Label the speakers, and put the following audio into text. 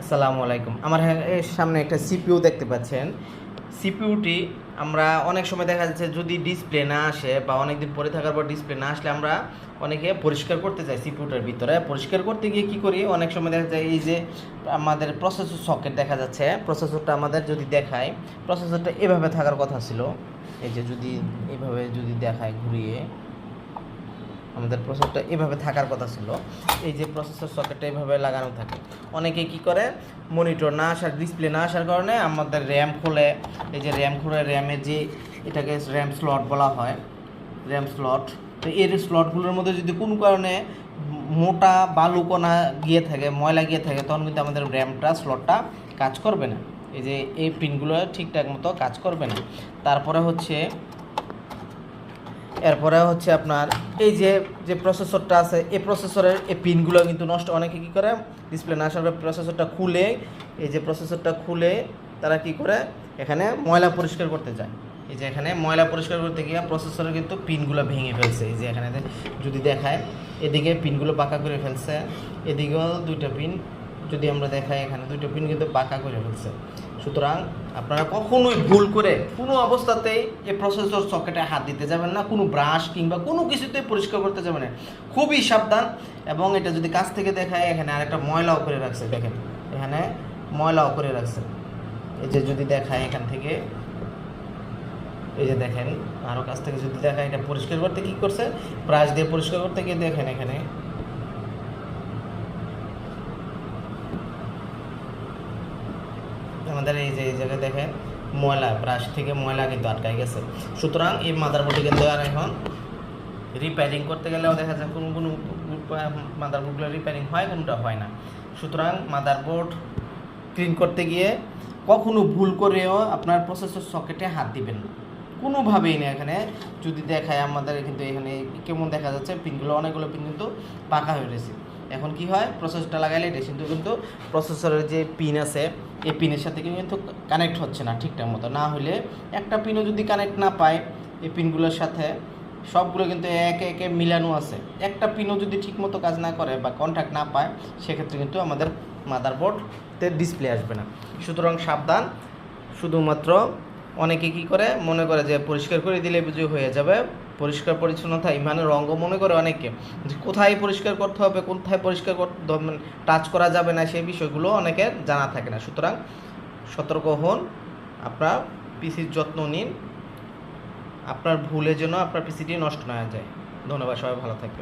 Speaker 1: আসসালামু আলাইকুম। আমার হ্যাঁ- সামনে একটা সিপিইউ দেখতে পাচ্ছেন। সিপিইউটি আমরা অনেক সময় দেখা যাচ্ছে যদি ডিসপ্লে না আসে বা অনেকদিন পরে থাকার পর ডিসপ্লে না আসলে আমরা অনেকে পরিষ্কার করতে চাই সিপিউটার ভিতরে। পরিষ্কার করতে গিয়ে কি করি? অনেক সময় দেখা যায় এই যে আমাদের প্রসেসর সকেট দেখা যাচ্ছে। প্রসেসরটা আমাদের যদি দেখায় প্রসেসরটা এভাবে থাকার কথা ছিল। এই যে যদি এভাবে যদি দেখায় ঘুরিয়ে। আমাদের প্রসেসটা এভাবে থাকার কথা ছিল। এই যে প্রসেসর সকেটটা এভাবে লাগানো থাকে। অনেকে কি করে? মনিটর না আসার ডিসপ্লে না আসার কারণে আমাদের র্যাম খোলে। এই যে র্যাম খুলে র্যামের যে এটাকে র্যাম স্লট বলা হয় র্যাম স্লট তো এর স্লটগুলোর মধ্যে যদি কোনো কারণে মোটা বালুকণা গিয়ে থাকে, ময়লা গিয়ে থাকে, তখন কিন্তু আমাদের র্যামটা স্লটটা কাজ করবে না। এই যে এই পিনগুলো ঠিকঠাক মতো কাজ করবে না। তারপরে হচ্ছে এরপরে হচ্ছে আপনার এই যে যে প্রসেসরটা আছে, এই প্রসেসরের এই পিনগুলো কিন্তু নষ্ট, অনেকে কী করে? ডিসপ্লে না আসার প্রসেসরটা খুলে, এই যে প্রসেসরটা খুলে তারা কি করে? এখানে ময়লা পরিষ্কার করতে যায়। এই যে এখানে ময়লা পরিষ্কার করতে গিয়ে প্রসেসরের কিন্তু পিনগুলো ভেঙে ফেলছে। এই যে এখানে যদি দেখায়, এদিকে পিনগুলো পাকা করে ফেলছে, এদিকেও দুইটা পিন যদি আমরা দেখাই এখানে, দুইটা পিন কিন্তু পাকা করে ফেলছে। সুতরাং আপনারা কখনোই ভুল করে কোনো অবস্থাতেই এই প্রসেসর সকেটে হাত দিতে যাবেন না, কোনো ব্রাশ কিংবা কোনো কিছুতেই পরিষ্কার করতে যাবেন না। খুবই সাবধান এবং এটা যদি কাছ থেকে দেখায়, এখানে আরেকটা ময়লাও করে রাখছে, দেখেন। এখানে ময়লাও করে রাখছে। এই যে যদি দেখায় এখান থেকে, এই যে দেখেন আরও কাছ থেকে যদি দেখায় এটা পরিষ্কার করতে কি করছে? ব্রাশ দিয়ে পরিষ্কার করতে গিয়ে দেখেন এখানে। আমাদের এই যে, এই জায়গায় দেখেন, ময়লা, ব্রাশ থেকে ময়লা কিন্তু আটকায় গেছে। সুতরাং এই মাদারবোর্ডে কিন্তু আর এখন রিপেয়ারিং করতে গেলেও দেখা যায় কোনো কোনো মাদারবোর্ডগুলো রিপেয়ারিং হয়, কোনোটা হয় না। সুতরাং মাদারবোর্ড ক্লিন করতে গিয়ে কখনো ভুল করেও আপনার প্রসেসর সকেটে হাত দিবেন না। কোনোভাবেই না এখানে। যদি দেখায় আমাদের কিন্তু এখানে কেমন দেখা যাচ্ছে, পিনগুলো, অনেকগুলো পিন কিন্তু পাকা হয়ে রয়েছে। এখন কি হয়? প্রসেসরটা লাগাইলে এটা কিন্তু কিন্তু প্রসেসরের যে পিন আছে, এই পিনের সাথে কিন্তু কানেক্ট হচ্ছে না ঠিকঠাক মতো। না হলে একটা পিনও যদি কানেক্ট না পায়, এই পিনগুলোর সাথে সবগুলো কিন্তু একে একে মিলানো আছে। একটা পিনও যদি ঠিকমতো কাজ না করে বা কন্ট্যাক্ট না পায়, সেক্ষেত্রে কিন্তু আমাদের মাদারবোর্ডতে ডিসপ্লে আসবে না। সুতরাং সাবধান। শুধুমাত্র অনেকে কি করে? মনে করে যে পরিষ্কার করে দিলে বুঝি হয়ে যাবে। পরিষ্কার পরিচ্ছন্নতা ইমানের অঙ্গ মনে করে অনেকে যে কোথায় পরিষ্কার করতে হবে, কোথায় পরিষ্কার করতে টাচ করা যাবে না, সেই বিষয়গুলো অনেকে জানা থাকে না। সুতরাং সতর্ক হন, আপনার পিসির যত্ন নিন, আপনার ভুলে যেন আপনার পিসিটি নষ্ট না যায়। ধন্যবাদ, সবাই ভালো থাকবেন।